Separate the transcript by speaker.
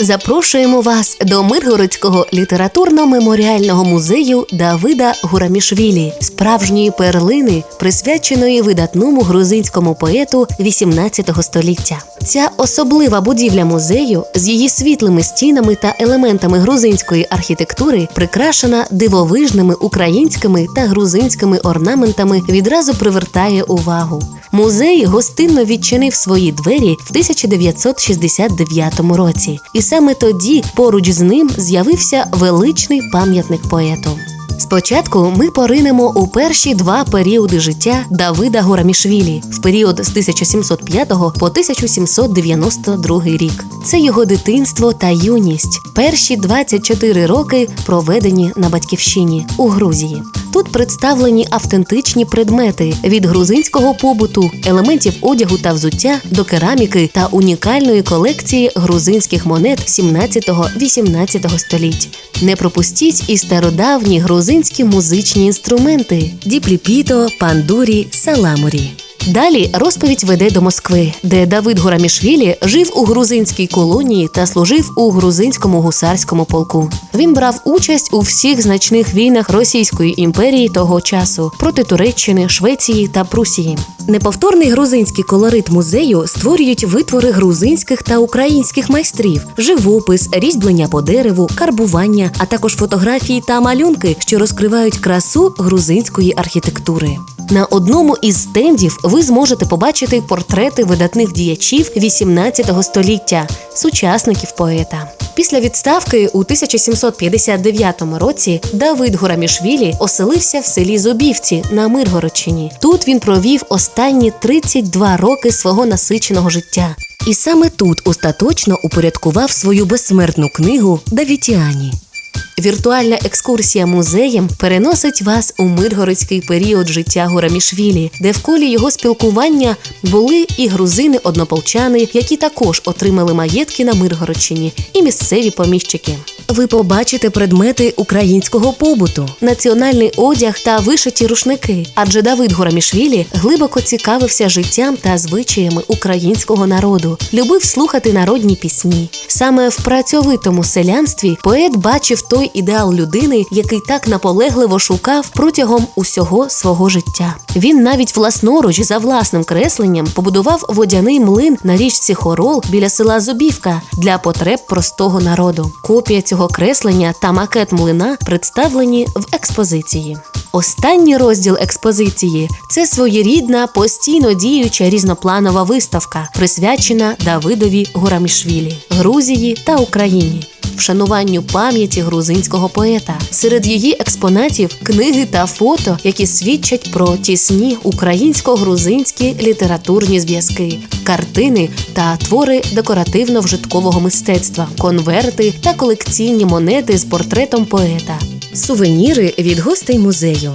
Speaker 1: Запрошуємо вас до Миргородського літературно-меморіального музею Давида Гурамішвілі, справжньої перлини, присвяченої видатному грузинському поету XVIII століття. Ця особлива будівля музею з її світлими стінами та елементами грузинської архітектури прикрашена дивовижними українськими та грузинськими орнаментами, відразу привертає увагу. Музей гостинно відчинив свої двері в 1969 році, і саме тоді поруч з ним з'явився величний пам'ятник поету. Спочатку ми поринемо у перші два періоди життя Давида Горамішвілі в період з 1705 по 1792 рік. Це його дитинство та юність. Перші 24 роки проведені на батьківщині у Грузії. Тут представлені автентичні предмети від грузинського побуту, елементів одягу та взуття до кераміки та унікальної колекції грузинських монет 17-18 століть. Не пропустіть і стародавні грузинські музичні інструменти діпліпіто, пандурі, саламурі. Далі розповідь веде до Москви, де Давид Горамішвілі жив у грузинській колонії та служив у грузинському гусарському полку. Він брав участь у всіх значних війнах Російської імперії того часу проти Туреччини, Швеції та Прусії. Неповторний грузинський колорит музею створюють витвори грузинських та українських майстрів, живопис, різьблення по дереву, карбування, а також фотографії та малюнки, що розкривають красу грузинської архітектури. На одному із стендів ви зможете побачити портрети видатних діячів XVIII століття, сучасників поета. Після відставки у 1759 році Давид Гурамішвілі оселився в селі Зубівці на Миргородщині. Тут він провів останні 32 роки свого насиченого життя. І саме тут остаточно упорядкував свою безсмертну книгу Давітіані. Віртуальна екскурсія музеєм переносить вас у миргородський період життя Гурамішвілі, де в колі його спілкування були і грузини-однополчани, які також отримали маєтки на Миргородщині, і місцеві поміщики. Ви побачите предмети українського побуту, національний одяг та вишиті рушники. Адже Давид Горамішвілі глибоко цікавився життям та звичаями українського народу, любив слухати народні пісні. Саме в працьовитому селянстві поет бачив той ідеал людини, який так наполегливо шукав протягом усього свого життя. Він навіть власноруч за власним кресленням побудував водяний млин на річці Хорол біля села Зубівка для потреб простого народу. Копія цього креслення та макет млина представлені в експозиції. Останній розділ експозиції це своєрідна постійно діюча різнопланова виставка, присвячена Давидові Горамішвілі, Грузії та Україні. Вшануванню пам'яті грузинського поета серед її експонатів книги та фото, які свідчать про тісні українсько-грузинські літературні зв'язки, картини та твори декоративно-вжиткового мистецтва, конверти та колекційні монети з портретом поета. Сувеніри від гостей музею.